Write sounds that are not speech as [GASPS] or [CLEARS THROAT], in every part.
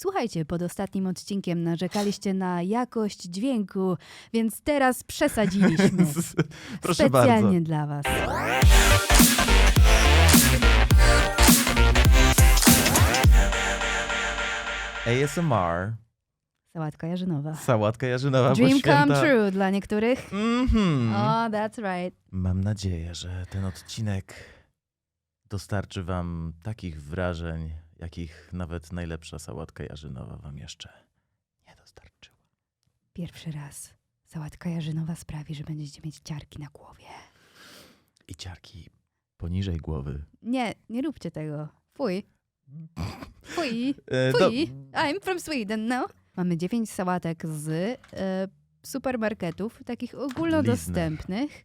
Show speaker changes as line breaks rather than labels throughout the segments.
Słuchajcie, pod ostatnim odcinkiem narzekaliście na jakość dźwięku, więc teraz przesadziliśmy. [LAUGHS]
Proszę
Specjalnie
bardzo.
dla Was.
ASMR,
Sałatka jarzynowa.
sałatka jarzynowa,
Dream
święta...
come true dla niektórych.
Mhm.
O, that's right.
Mam nadzieję, że ten odcinek dostarczy wam takich wrażeń, jakich nawet najlepsza sałatka jarzynowa wam jeszcze nie dostarczyła.
Pierwszy raz sałatka jarzynowa sprawi, że będziecie mieć ciarki na głowie.
I ciarki poniżej głowy.
Nie, nie róbcie tego. Fuj. Fuj. [LAUGHS]
E,
Fuj. I'm from Sweden, no. Mamy dziewięć sałatek z e, supermarketów, takich ogólnodostępnych.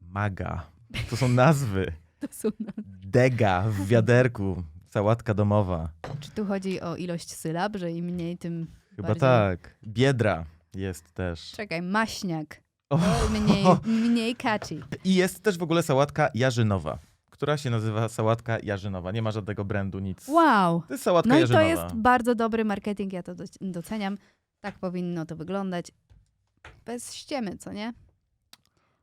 Maga. To są nazwy. [LAUGHS]
To są, no,
Dega w wiaderku. Sałatka domowa.
czy tu chodzi o ilość sylab, że im mniej, tym
Chyba
bardziej...
tak. Biedra jest też.
Czekaj, maśniak.
O,
To mniej, [LAUGHS] mniej catchy.
I jest też w ogóle sałatka jarzynowa, która się nazywa sałatka jarzynowa. Nie ma żadnego brandu, nic.
Wow.
To jest sałatka
No i to
jarzynowa.
jest bardzo dobry marketing, ja to doc- doceniam. Tak powinno to wyglądać. Bez ściemy, co nie?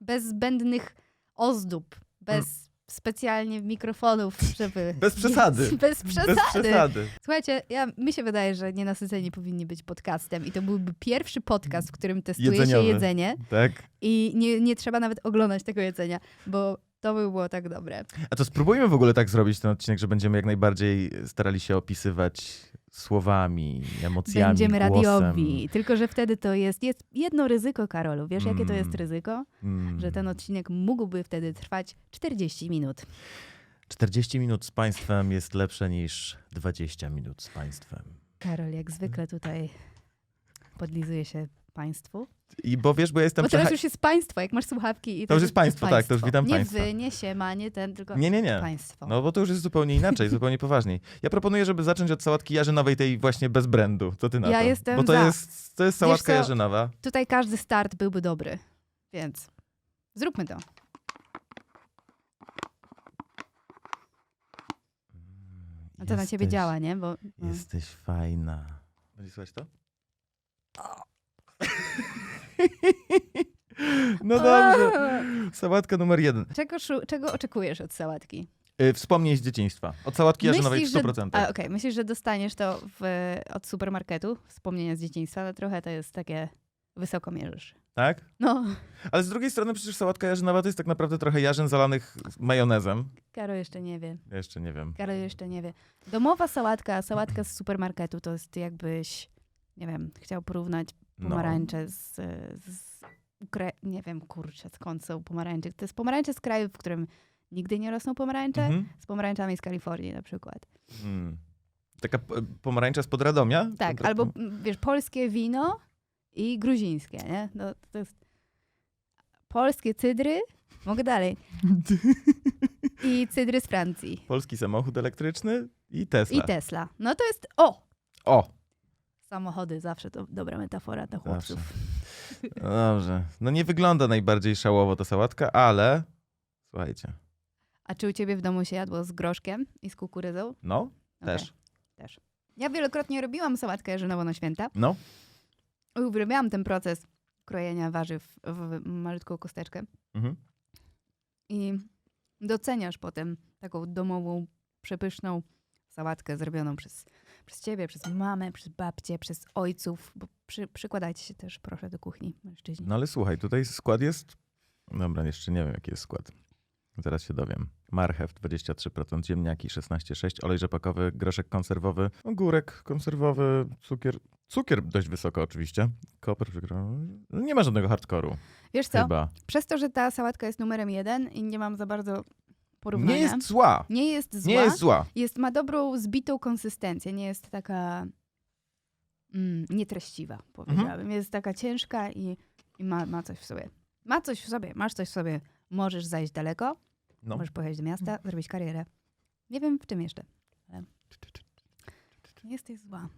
Bez zbędnych ozdób, bez specjalnie mikrofonów, żeby... [LAUGHS]
Bez przesady. [LAUGHS]
Bez przesady.
Bez przesady.
Słuchajcie, ja, mi się wydaje, że nienasyceni powinni być podcastem i to byłby pierwszy podcast, w którym testuje
Jedzeniowy.
się jedzenie
Tak?
i nie, nie trzeba nawet oglądać tego jedzenia, bo to by było tak dobre.
A to spróbujmy w ogóle tak zrobić ten odcinek, że będziemy jak najbardziej starali się opisywać słowami, emocjami,
Będziemy
głosem.
radiowi. Tylko, że wtedy to jest, jest jedno ryzyko, Karolu. Wiesz, jakie to jest
Mm.
ryzyko?
Mm.
Że ten odcinek mógłby wtedy trwać 40 minut.
40 minut z państwem jest lepsze niż 20 minut z państwem.
Karol, jak zwykle tutaj podlizuje się państwu.
I bo wiesz, bo ja jestem
Bo teraz
przecha-
już jest państwo, jak masz słuchawki. I
To już jest państwo, tak, to już witam
nie
państwa.
wy, nie siema, nie ten, tylko
Nie, nie, nie.
państwo.
No bo to już jest zupełnie inaczej, zupełnie poważniej. Ja proponuję, żeby zacząć od sałatki jarzynowej, tej właśnie bez brandu. Co ty na
Ja
to?
jestem
Bo to
za.
jest, to jest sałatka
co?
jarzynowa.
Tutaj każdy start byłby dobry, więc zróbmy to. A to na ciebie
Jesteś-
działa, nie? Bo, no.
Jesteś fajna. Będzie słychać to? [LAUGHS] No dobrze. [LAUGHS] Sałatka numer jeden.
Czego, szu- czego oczekujesz od sałatki?
Y, Wspomnień z dzieciństwa. Od sałatki jarzynowej w
że,
100%.
a, okej, myślisz, że dostaniesz to w, od supermarketu, wspomnienia z dzieciństwa, ale trochę to jest takie wysoko mierzysz.
Tak?
No,
Ale z drugiej strony przecież sałatka jarzynowa to jest tak naprawdę trochę jarzyn zalanych majonezem.
Karo jeszcze nie wie.
Ja jeszcze nie wiem.
Karo jeszcze nie wie. Domowa sałatka, sałatka z supermarketu to jest jakbyś, nie wiem, chciał porównać
No.
pomarańcze z, z Ukra- nie wiem, kurczę, skąd są pomarańcze. To jest pomarańcze z kraju, w którym nigdy nie rosną pomarańcze,
Mhm.
z pomarańczami z Kalifornii na przykład.
Mm. Taka pomarańcza spod Radomia?
Tak,
To-
albo wiesz, polskie wino i gruzińskie, nie? No, to jest polskie cydry, mogę dalej. [LAUGHS] I cydry z Francji.
Polski samochód elektryczny i Tesla.
I Tesla. No to jest, o!
O!
Samochody, zawsze to dobra metafora dla chłopców. [LAUGHS]
No dobrze. No nie wygląda najbardziej szałowo ta sałatka, ale słuchajcie.
A czy u ciebie w domu się jadło z groszkiem i z kukurydzą?
No,
Okej,
też.
też. Ja wielokrotnie robiłam sałatkę jarzynową na święta.
No.
Uwielbiałam ten proces krojenia warzyw w malutką kosteczkę.
Mhm.
I doceniasz potem taką domową, przepyszną sałatkę zrobioną przez, przez ciebie, przez mamę, przez babcię, przez ojców, bo przy, przykładajcie się też proszę do kuchni, mężczyźni.
No ale słuchaj, tutaj skład jest... Dobra, jeszcze nie wiem jaki jest skład. Zaraz się dowiem. Marchew 23%, ziemniaki 16,6%, olej rzepakowy, groszek konserwowy, ogórek konserwowy, cukier... Cukier dość wysoko oczywiście. Koper, nie ma żadnego hardkoru.
Wiesz co,
Chyba.
przez to, że ta sałatka jest numerem jeden i nie mam za bardzo porównania,
Nie jest zła.
nie jest zła,
Nie jest zła.
jest, ma dobrą, zbitą konsystencję, nie jest taka mm, nietreściwa, powiedziałabym. Jest taka ciężka i, i ma, ma coś w sobie. Ma coś w sobie, masz coś w sobie. Możesz zajść daleko,
No.
możesz pojechać do miasta, zrobić karierę. Nie wiem w czym jeszcze, ale nie jesteś zła.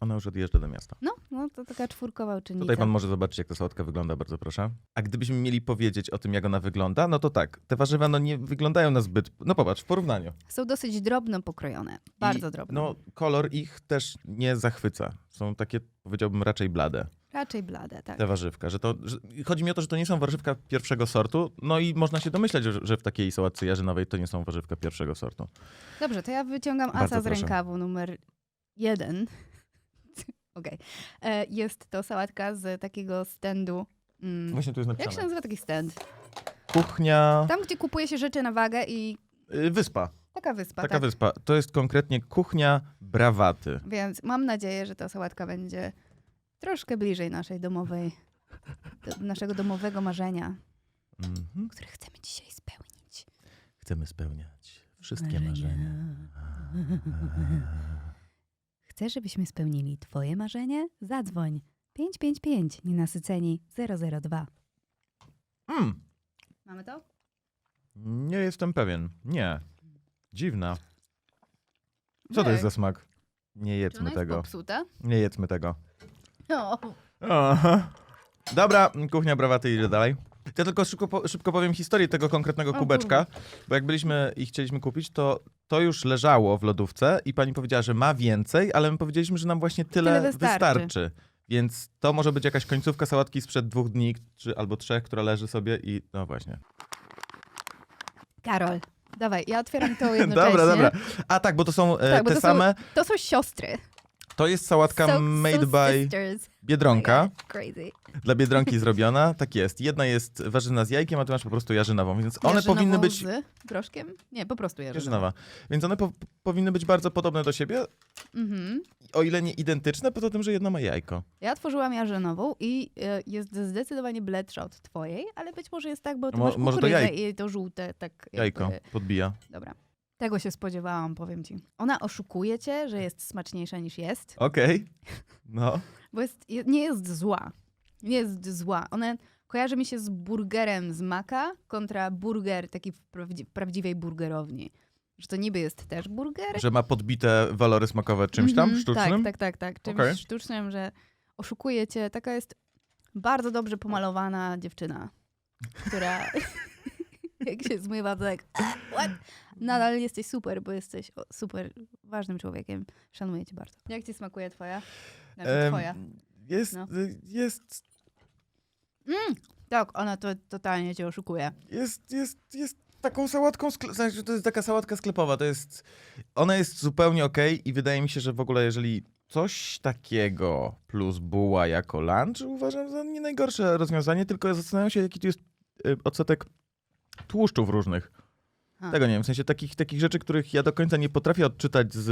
Ona już odjeżdża do miasta.
No, no to taka czwórkowa uczennica.
Tutaj pan może zobaczyć, jak ta sałatka wygląda, bardzo proszę. A gdybyśmy mieli powiedzieć o tym, jak ona wygląda, no to tak, te warzywa no nie wyglądają na zbyt... No popatrz, w porównaniu.
Są dosyć drobno pokrojone. Bardzo
I,
drobno.
No, kolor ich też nie zachwyca. Są takie, powiedziałbym, raczej blade,
Raczej blade, tak.
te warzywka. Że to, że, chodzi mi o to, że to nie są warzywka pierwszego sortu, no i można się domyśleć, że, że w takiej sałatce jarzynowej to nie są warzywka pierwszego sortu.
Dobrze, to ja wyciągam
Bardzo
asa z
proszę.
rękawu numer jeden. Okej. E, Jest to sałatka z takiego standu. Mm.
Właśnie tu jest
Jak się
napisane.
nazywa taki stand?
Kuchnia...
Tam, gdzie kupuje się rzeczy na wagę i
y, Wyspa.
taka wyspa,
Taka
tak?
wyspa. To jest konkretnie kuchnia brawaty.
Więc mam nadzieję, że ta sałatka będzie troszkę bliżej naszej domowej, do naszego domowego marzenia,
Mhm.
które chcemy dzisiaj spełnić.
Chcemy spełniać wszystkie marzenia.
Chcesz, żebyśmy spełnili twoje marzenie? Zadzwoń 555 nienasyceni 002.
Mm,
Mamy to?
nie jestem pewien. Nie. Dziwna. Co to jest za smak? Nie
Czy ona
jedzmy
jest
tego.
popsuta?
Nie jedzmy tego.
No.
Aha. Dobra, kuchnia brawaty idzie dalej. Ja tylko szybko, po- szybko powiem historię tego konkretnego
O
kubeczka, bo jak byliśmy i chcieliśmy kupić, to to już leżało w lodówce i pani powiedziała, że ma więcej, ale my powiedzieliśmy, że nam właśnie tyle,
Tyle wystarczy.
wystarczy. Więc to może być jakaś końcówka sałatki sprzed dwóch dni, czy albo trzech, która leży sobie i no właśnie.
Karol, dawaj, ja otwieram to [LAUGHS] jednocześnie.
Dobra, dobra. A tak, bo to są e,
Tak, bo
te
to są
same.
To są siostry.
To jest sałatka
so,
made
so
by
sisters.
Biedronka.
Oh God, Crazy.
Dla Biedronki [LAUGHS] zrobiona, tak jest. Jedna jest warzyna z jajkiem, a ty masz po prostu jarzynową, więc one powinny być...
z groszkiem? Nie, po prostu jarzynowa.
Jarzynowa. Więc one po, powinny być bardzo podobne do siebie,
Mhm.
o ile nie identyczne, poza tym, że jedna ma jajko.
Ja tworzyłam jarzynową i e, jest zdecydowanie bledsza od twojej, ale być może jest tak, bo ty
Mo-
masz
może to
kukurydzę
jaj-
i to żółte, tak
Jajko
jakby...
podbija.
Dobra. Tego się spodziewałam, powiem ci. Ona oszukuje cię, że jest smaczniejsza niż jest,
Okej. No.
bo jest, je- nie jest zła. Nie jest zła. Ona kojarzy mi się z burgerem z maka kontra burger taki w prawdzi- prawdziwej burgerowni. Że to niby jest też burger.
Że ma podbite walory smakowe czymś tam
Mhm,
sztucznym?
Tak, tak, tak, tak. Czymś
Okej.
sztucznym, że oszukuje cię. Taka jest bardzo dobrze pomalowana dziewczyna, która jak się zmywa, to tak [LAUGHS] what? Nadal jesteś super, bo jesteś super ważnym człowiekiem. Szanuję cię bardzo. Jak ci smakuje twoja? Znaczy
Em,
twoja.
Jest,
No.
y, jest,
Mm, tak, ona to totalnie cię oszukuje.
jest, jest, jest taką sałatką, skle- znaczy to jest taka sałatka sklepowa, to jest, ona jest zupełnie okej i wydaje mi się, że w ogóle jeżeli coś takiego plus buła jako lunch uważam za nie najgorsze rozwiązanie, tylko zastanawiam się, jaki tu jest y, odsetek tłuszczów różnych.
Ha.
Tego nie wiem, w sensie takich, takich rzeczy, których ja do końca nie potrafię odczytać z,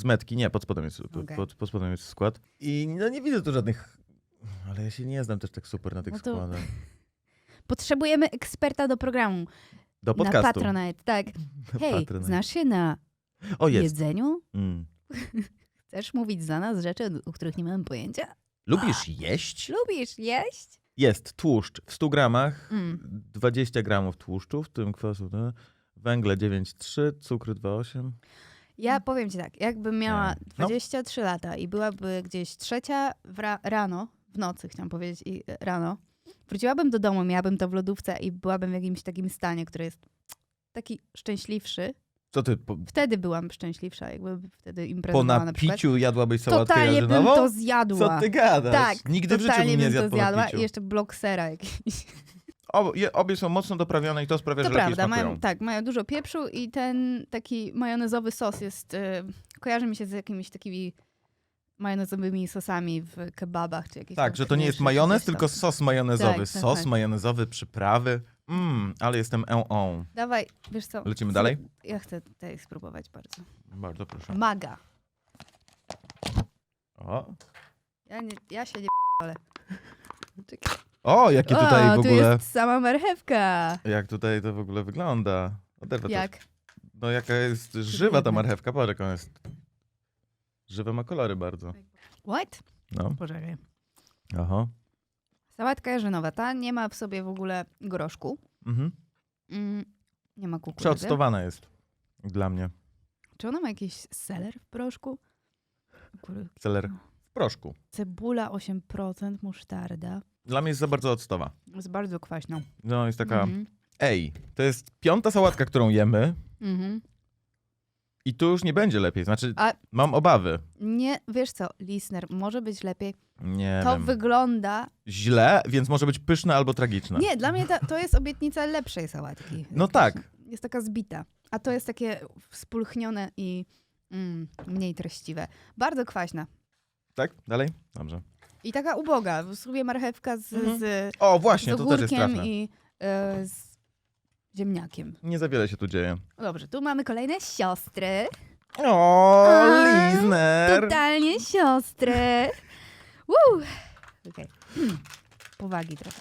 z metki. Nie, pod spodem jest,
Okej.
pod, pod spodem jest skład. I no nie widzę tu żadnych... Ale ja się nie znam też tak super na tych
No to
składach. [LAUGHS]
Potrzebujemy eksperta do programu.
Do
Na
podcastu.
Patronite, tak. [LAUGHS]
Na
Hej,
Patronite.
znasz się na
O, jest.
jedzeniu?
Mm. [LAUGHS]
Chcesz mówić za nas rzeczy, o których nie mamy pojęcia?
Lubisz jeść?
Lubisz jeść?
Jest tłuszcz w 100 gramach,
Mm.
20 gramów tłuszczu, w tym kwasu, no, węgle 9,3, cukry 2,8.
Ja powiem ci tak, jakbym miała.
No.
23 lata i byłaby gdzieś trzecia w ra- rano, w nocy chciałam powiedzieć, i e, rano, wróciłabym do domu, miałabym to w lodówce i byłabym w jakimś takim stanie, który jest taki szczęśliwszy.
Co ty, po,
Wtedy byłam szczęśliwsza, jakby wtedy
po
imprezowała na
napiciu jadłabyś sałatkę
Totalnie bym
jarzynową?
to zjadła.
Co ty gadasz?
Tak,
Nigdy w życiu bym nie
bym
zjadł
to zjadła
napiciu.
i jeszcze blok sera jakiś.
Obie są mocno doprawione i to sprawia,
To
że lepiej
prawda,
smakują.
mają, tak, mają dużo pieprzu i ten taki majonezowy sos jest, y, kojarzy mi się z jakimiś takimi majonezowymi sosami w kebabach czy jakichś
Tak, że to nie jest majonez, tylko sos majonezowy.
Tak, tak,
sos
tak.
majonezowy, przyprawy. Mmm, ale jestem en
Dawaj, wiesz co?
Lecimy dalej?
Ja chcę tutaj spróbować bardzo.
Bardzo proszę.
Maga.
O,
Ja, nie, ja się nie ale.
O jakie tutaj w
tu
ogóle...
jest sama marchewka.
Jak tutaj to w ogóle wygląda. Oderwę
Jak?
troszkę. No jaka jest żywa ta marchewka, patrz jak ona jest. Żywe ma kolory bardzo.
What?
No,
Poczekaj.
aha.
Sałatka jarzynowa, ta nie ma w sobie w ogóle groszku.
Mhm.
Mm, nie ma kukurydzy.
Przeoctowana jest dla mnie.
Czy ona ma jakiś seler w proszku? Kury-
Celer.
w
proszku.
Cebula 8%, musztarda.
Dla mnie jest za bardzo octowa.
Jest bardzo kwaśna.
No, jest taka,
Mhm.
ej, to jest piąta sałatka, którą jemy
Mhm.
I tu już nie będzie lepiej. Znaczy,
A-
mam obawy.
Nie, wiesz co, listener, może być lepiej.
Nie
To
wiem.
wygląda...
Źle, więc może być pyszne albo tragiczne.
Nie, dla mnie ta, to jest obietnica lepszej sałatki. [LAUGHS]
No tak.
Jest taka zbita. A to jest takie spulchnione i mm, mniej treściwe. Bardzo kwaśna.
Tak? Dalej? Dobrze.
I taka uboga. W sumie marchewka z,
Mhm.
z,
O,
z
właśnie, to też jest
ogórkiem
trafne.
i e, z ziemniakiem.
Nie za wiele się tu dzieje.
Dobrze, tu mamy kolejne siostry.
O,
A,
Lizner!
Totalnie siostry. [LAUGHS] Woo! Okej. Hmm. [CLEARS THROAT] Powagi trochę.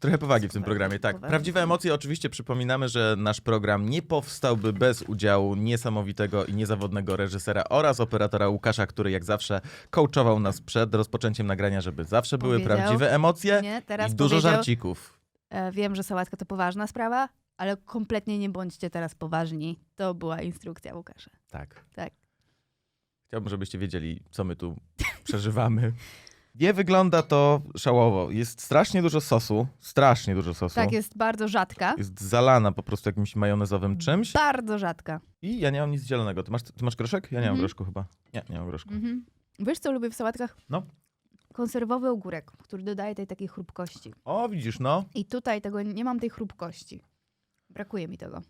Trochę powagi w tym
Super,
programie, tak.
powagi.
Prawdziwe emocje, oczywiście przypominamy, że nasz program nie powstałby bez udziału niesamowitego i niezawodnego reżysera oraz operatora Łukasza, który jak zawsze coachował nas przed rozpoczęciem nagrania, żeby zawsze były
Powiedział.
prawdziwe emocje
Nie, teraz
i dużo
powiedział,
żarcików.
e, wiem, że sałatka to poważna sprawa, ale kompletnie nie bądźcie teraz poważni. To była instrukcja Łukasza.
Tak.
Tak.
Chciałbym, żebyście wiedzieli, co my tu [LAUGHS] przeżywamy. Nie wygląda to szałowo. Jest strasznie dużo sosu, strasznie dużo sosu.
Tak, jest bardzo rzadka.
Jest zalana po prostu jakimś majonezowym czymś.
Bardzo rzadka.
I ja nie mam nic zielonego. Ty masz, ty masz groszek? Ja nie mam
Mhm.
groszku chyba. Nie, nie mam groszku.
Mhm. Wiesz, co lubię w sałatkach?
No.
Konserwowy ogórek, który dodaje tej takiej chrupkości.
O, widzisz, no.
I tutaj tego nie mam tej chrupkości. Brakuje mi tego.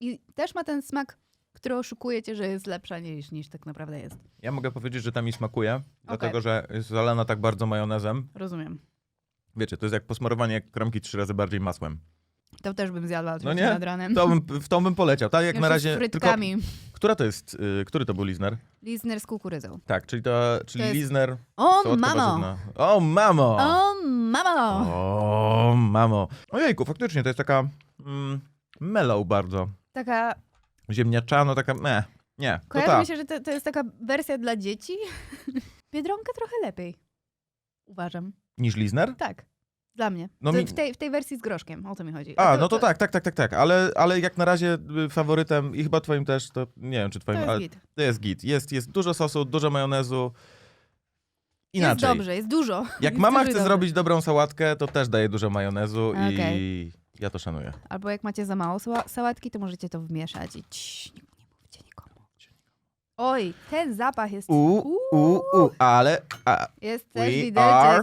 I też ma ten smak, który oszukuje cię, że jest lepsza niż, niż tak naprawdę jest.
Ja mogę powiedzieć, że ta mi smakuje, dlatego że jest zalana tak bardzo majonezem.
Rozumiem.
Wiecie, to jest jak posmarowanie kromki trzy razy bardziej masłem.
To też bym zjadła
No nie?
nad ranem.
To bym, w tą bym poleciał, tak? Jak
Jeszcze
na razie.
Z
Tylko,
frytkami.
która to jest, y, który to był Lizner?
Lizner z kukurydzą.
Tak, czyli, to, czyli
To jest-
Lizner.
O, mamo!
O, mamo!
O, mamo!
O, mamo. Ojejku, faktycznie to jest taka mm, mellow bardzo.
Taka,
Ziemniaczano, taka meh. Nie, to
kojarzy
ta.
mi się, że to, to jest taka wersja dla dzieci. [LAUGHS] Biedronka trochę lepiej. Uważam.
Niż Lizner?
Tak. Dla mnie.
No
To
mi-
w, tej, w tej wersji z groszkiem, o to mi chodzi.
A, no to tak, tak, tak, tak, tak. Ale, ale jak na razie y, faworytem i chyba twoim też, to nie wiem czy
To
twoim,
jest
ale
git.
to jest git. Jest, jest dużo sosu, dużo majonezu.
Jest
Inaczej.
dobrze, jest dużo.
Jak
Jest
mama
dużo i
chce zrobić dobrą sałatkę, to też daje dużo majonezu i
Okej.
Ja to szanuję.
Albo jak macie za mało sała- sałatki, to możecie to wmieszać i cii, nie, nie mówcie nikomu. Oj, ten zapach jest...
U, u, u, ale a,
Jest też
we are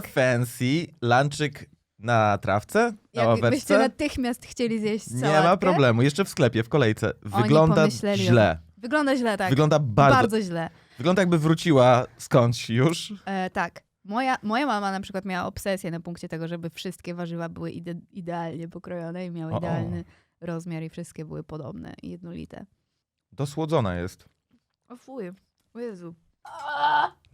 widelczyk.
fancy. Lanczyk na trawce, na
Jakbyście
ławeczce.
natychmiast chcieli zjeść
Nie
sałatkę.
ma problemu. Jeszcze w sklepie, w kolejce.
Oni
Wygląda
pomyśleli o
źle.
Wygląda źle, tak.
Wygląda bardzo,
Bardzo źle.
Wygląda jakby wróciła skądś już.
E, tak. Moja, moja mama na przykład miała obsesję na punkcie tego, żeby wszystkie warzywa były ide idealnie pokrojone i miały
O, o.
idealny rozmiar i wszystkie były podobne i jednolite.
Dosłodzona jest.
O fuj. O Jezu.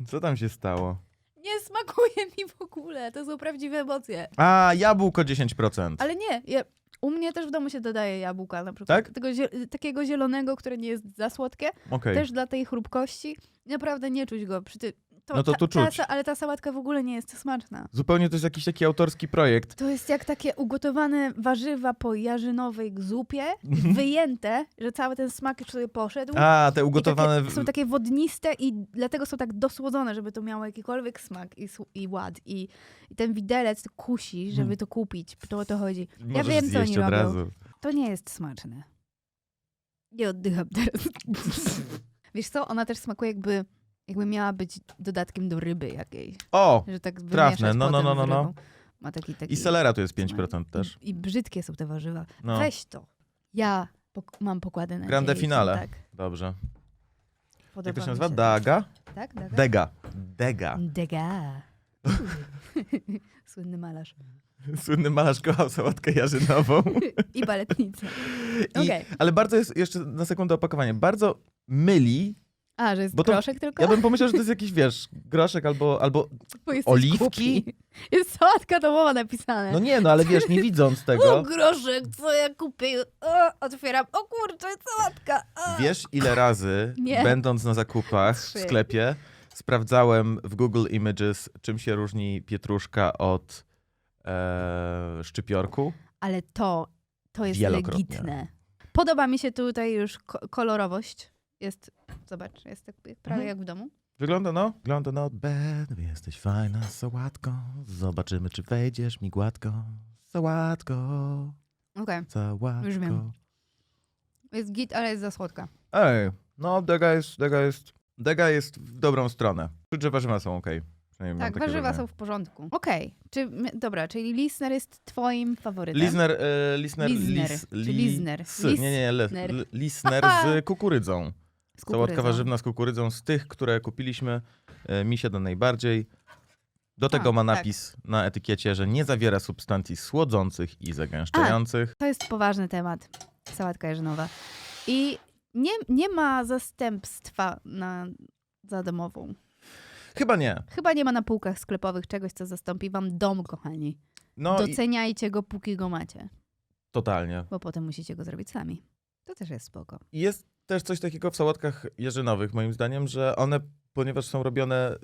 Co tam się stało?
Nie smakuje mi w ogóle. To są prawdziwe emocje.
A, jabłko 10%.
Ale nie, ja, u mnie też w domu się dodaje jabłka na przykład.
Tak?
Tego zie- takiego zielonego, które nie jest za słodkie.
Okej.
Też dla tej chrupkości. Naprawdę nie czuć go. Przy ty, to,
No to
ta-
tu
ta
czuć.
sa- ale ta sałatka w ogóle nie jest smaczna.
Zupełnie to jest jakiś taki autorski projekt.
To jest jak takie ugotowane warzywa po jarzynowej zupie, wyjęte, że cały ten smak już sobie poszedł.
A, te
I
ugotowane...
takie, są takie wodniste i dlatego są tak dosłodzone, żeby to miało jakikolwiek smak i, i ład. I, I ten widelec kusi, żeby
Hmm.
to kupić. To o to chodzi.
Możesz
wiem, co
zjeść
oni
od
robią.
razu.
To nie jest smaczne. Nie oddycham teraz. [LAUGHS] Wiesz co, ona też smakuje jakby, jakby miała być dodatkiem do ryby jakiejś.
O!
Że tak
Trafne, no, no, no, no,
z
no.
rybą. Ma taki, taki...
I selera tu jest
smak.
5% też.
I, brzydkie są te warzywa.
No,
Weź to. Ja pok- mam pokłady na
Grande finale.
Tak.
dobrze.
Podoba
Jak to się nazywa? Daga?
Tak, Daga?
Dega. Dega.
Dega. [LAUGHS] [LAUGHS] Słynny malarz.
Słynny malarz kochał sałatkę jarzynową. [LAUGHS]
I baletnica.
I,
Okej.
Ale bardzo jest, jeszcze na sekundę opakowanie, bardzo myli.
A, że jest
Bo to-
groszek tylko?
Ja bym pomyślał, że to jest jakiś, wiesz, groszek albo, albo...
Bo jesteś
oliwki?
głupi. Jest sałatka domowa napisane.
No nie, no ale wiesz, nie [LAUGHS] widząc
O,
tego,
groszek, co ja kupię? O, otwieram. O kurczę, sałatka. O.
wiesz ile razy, [LAUGHS]
Nie.
będąc na zakupach w
Trzy.
sklepie, sprawdzałem w Google Images, czym się różni pietruszka od e, szczypiorku.
Ale to, to jest
Wielokrotnie.
legitne. Podoba mi się tutaj już ko- kolorowość. Jest, zobacz, jest tak prawie
Mhm.
jak w domu.
Wygląda no, wygląda not bad, jesteś fajna sałatko, zobaczymy czy wejdziesz mi gładko, sałatko,
Okej,
sałatko.
Już wiem. jest git, ale jest za słodka.
Ej, no dega jest, dega jest, dega jest w dobrą stronę. Że warzywa są mam
Tak, warzywa
wrażenie.
są w porządku. Okej, czy dobra, czyli listener jest twoim faworytem?
Lisner, e, Lisner,
Lisner,
lis,
czy
li,
Lisner?
nie, nie, le,
Lisner.
l- Lisner [LAUGHS] z kukurydzą.
Z
Sałatka warzywna z kukurydzą, z tych, które kupiliśmy, e, mi się da najbardziej. Do tego
A,
ma
tak.
napis na etykiecie, że nie zawiera substancji słodzących i zagęszczających.
To jest poważny temat, sałatka jarzynowa. I nie, nie ma zastępstwa na, za domową.
Chyba nie.
Chyba nie ma na półkach sklepowych czegoś, co zastąpi wam dom, kochani.
No i
Doceniajcie go, póki go macie,
totalnie.
bo potem musicie go zrobić sami. To też jest spoko.
Jest też coś takiego w sałatkach jarzynowych, moim zdaniem, że one, ponieważ są robione.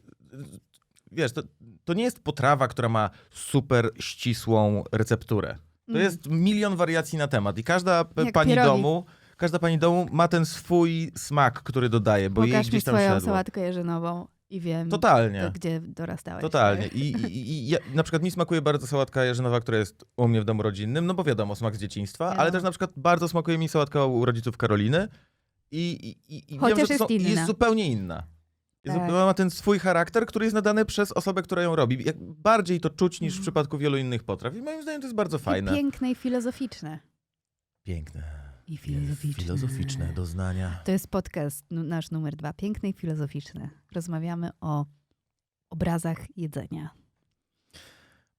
Wiesz, to, to nie jest potrawa, która ma super ścisłą recepturę. To
Mm.
jest milion wariacji na temat i każda
Jak
pani
pierogi.
domu, każda pani domu ma ten swój smak, który dodaje, bo jej
Pokaż mi
gdzieś tam
swoją
szedło.
sałatkę jarzynową i wiem,
Totalnie.
to, gdzie dorastałeś.
Totalnie. I, i, i ja, na przykład mi smakuje bardzo sałatka jarzynowa, która jest u mnie w domu rodzinnym, no bo wiadomo, smak z dzieciństwa, ale też na przykład bardzo smakuje mi sałatka u rodziców Karoliny i, i, i, i
Chociaż
wiem, że
jest
są,
inna.
jest zupełnie inna. Jest,
Tak.
Ma ten swój charakter, który jest nadany przez osobę, która ją robi. Jak bardziej to czuć niż w
Mhm.
przypadku wielu innych potraw. I moim zdaniem to jest bardzo
I
fajne.
piękne i filozoficzne.
Piękne.
I filozoficzne.
Filozoficzne doznania.
To jest podcast nasz numer dwa. Piękne i filozoficzne. Rozmawiamy o obrazach jedzenia.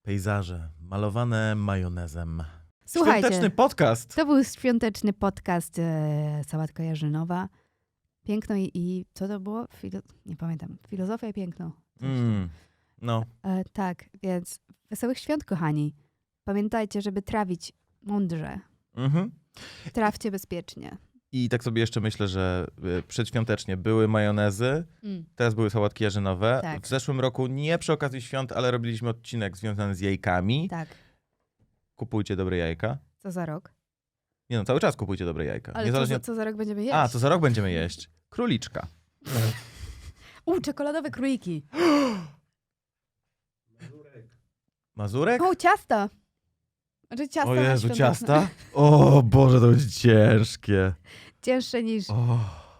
Pejzaże malowane majonezem.
Słuchajcie,
Świąteczny podcast.
to był świąteczny podcast e, Sałatka Jarzynowa. Piękno i, i co to było? Filo, nie pamiętam. Filozofia i piękno.
Mm. No.
E, tak, więc wesołych świąt, kochani. Pamiętajcie, żeby trawić mądrze.
Mhm.
Trawcie bezpiecznie.
I tak sobie jeszcze myślę, że y, przedświątecznie były majonezy, teraz były sałatki jarzynowe.
Tak.
W zeszłym roku nie przy okazji świąt, ale robiliśmy odcinek związany z jajkami.
Tak.
Kupujcie dobre jajka.
Co za rok?
Nie no, cały czas kupujcie dobre jajka.
Ale co za,
od...
co za rok będziemy jeść?
A, to za rok będziemy jeść. Króliczka.
U, czekoladowe króliki. [GASPS]
Mazurek?
O, ciasta. Znaczy ciasta
O
na
Jezu,
świąteczne.
ciasta? O Boże, to będzie ciężkie.
Cięższe niż
O.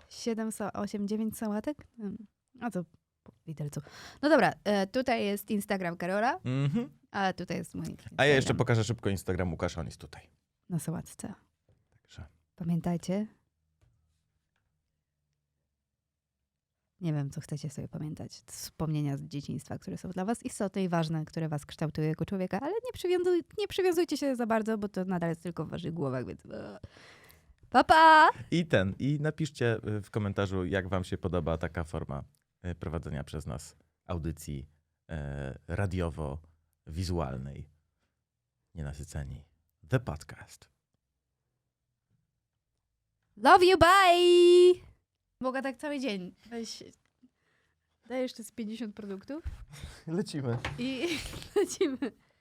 7, 8, 9 sałatek? Hmm. A co po widelcu. No dobra, e, tutaj jest Instagram Karola,
Mhm.
a tutaj jest mój
A ja
Instagram
jeszcze pokażę szybko Instagram Łukasza, on jest tutaj.
na sałatce.
Także.
Pamiętajcie? Nie wiem, co chcecie sobie pamiętać. Wspomnienia z dzieciństwa, które są dla was istotne i ważne, które was kształtują jako człowieka, ale nie, przywiązuj, nie przywiązujcie się za bardzo, bo to nadal jest tylko w waszych głowach, więc... e, Pa, pa!
I ten, i napiszcie y, w komentarzu, jak wam się podoba taka forma prowadzenia przez nas audycji e, radiowo-wizualnej. Nienasyceni. The Podcast.
Love you, bye! Mogę tak cały dzień. Weź, daj jeszcze z 50 produktów
Lecimy.
i [LAUGHS] lecimy.